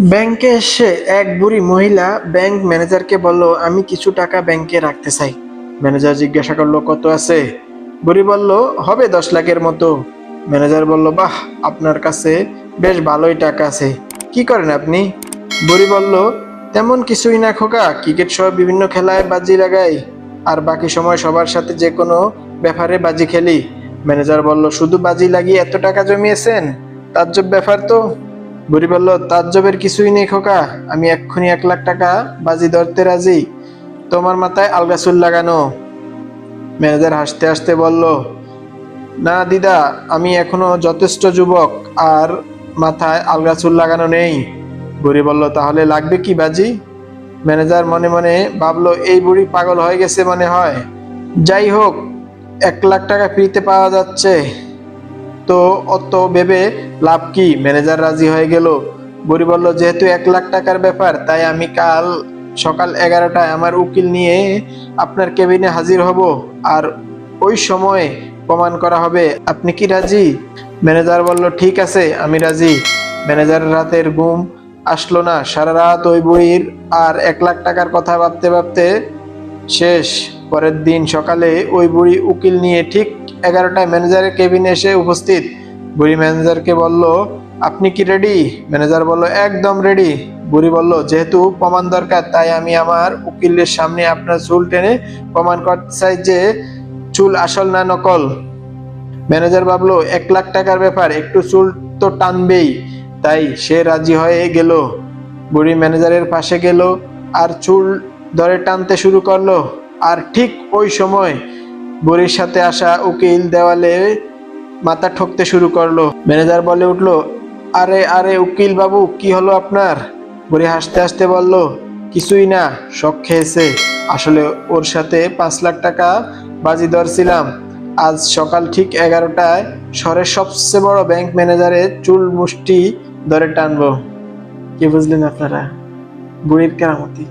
ব্যাংকে এসে এক বুড়ি মহিলা ব্যাংক ম্যানেজারকে বলল, আমি কিছু টাকা ব্যাংকে রাখতে চাই। ম্যানেজার জিজ্ঞাসা করল, কত আছে? বুড়ি বলল, হবে দশ লাখের মতো। ম্যানেজার বলল, বাহ, আপনার কাছে বেশ ভালোই টাকা আছে। কি করেন আপনি? বুড়ি বলল, তেমন কিছুই না খোকা, ক্রিকেট সহ বিভিন্ন খেলায় বাজি লাগাই। আর বাকি সময় সবার সাথে যে কোনো ব্যাপারে বাজি খেলি। ম্যানেজার বলল, শুধু বাজি লাগিয়ে এত টাকা জমিয়েছেন? তাজ্জব ব্যাপার তো। বুড়ি বলল, তাজ্জবের কিছুই নেই খোকা, আমি এক্ষুনি এক লাখ টাকা বাজি ধরতে রাজি। তোমার মাথায় আলগা চুল লাগানো। ম্যানেজার হাসতে হাসতে বলল, না দিদা, আমি এখনও যথেষ্ট যুবক, আর মাথায় আলগা চুল লাগানো নেই। বুড়ি বলল, তাহলে লাগবে কি বাজি? ম্যানেজার মনে মনে ভাবলো, এই বুড়ি পাগল হয়ে গেছে মনে হয়। যাই হোক, এক লাখ টাকা ফ্রিতে পাওয়া যাচ্ছে। তো অত ভেবে লাভ কি? ম্যানেজার রাজি হয়ে গেল। বুড়ি বলল, যেহেতু এক লাখ টাকার ব্যাপার, তাই আমি কাল সকাল এগারোটায় আমার উকিল নিয়ে আপনার কেবিনে হাজির হব। আর ওই সময় প্রমাণ করা হবে। আপনি কি রাজি? ম্যানেজার বলল, ঠিক আছে, আমি রাজি। ম্যানেজার রাতের ঘুম আসলো না। সারা রাত ওই বুড়ির আর এক লাখ টাকার কথা ভাবতে ভাবতে শেষ। পরের দিন সকালে ওই বুড়ি উকিল নিয়ে ঠিক এগারোটায় ম্যানেজারের কেবিনে এসে উপস্থিত। বুড়ি ম্যানেজারকে বলল, আপনি কি রেডি ম্যানেজার বলল, একদম রেডি বুড়ি বলল, যেহেতু প্রমাণ দরকার, তাই আমি আমার উকিলের সামনে আপনার চুল টেনে প্রমাণ করতে চাই যে চুল আসল না নকল। ম্যানেজার ভাবলো, এক লাখ টাকার ব্যাপার, একটু চুল তো টানবেই। তাই সে রাজি হয়ে গেল। বুড়ি ম্যানেজারের পাশে গেল আর চুল ধরে টানতে শুরু করল। আর ঠিক ওই সময় বুড়ির সাথে আসা উকিল দেওয়ালে মাথা ঠকতে শুরু করল। ম্যানেজার বলে উঠল, আরে আরে উকিল বাবু, কি হলো আপনার? বুড়ি হাসতে হাসতে বলল, কিছুই না, শখ খেয়েছে। আসলে ওর সাথে পাঁচ লাখ টাকা বাজি ধরছিলাম। আজ সকাল ঠিক এগারোটায় শহরের সবচেয়ে বড় ব্যাংক ম্যানেজারের চুল মুষ্টি ধরে টানবো। কি বুঝলেন আপনারা? বুড়ির কেরামতি।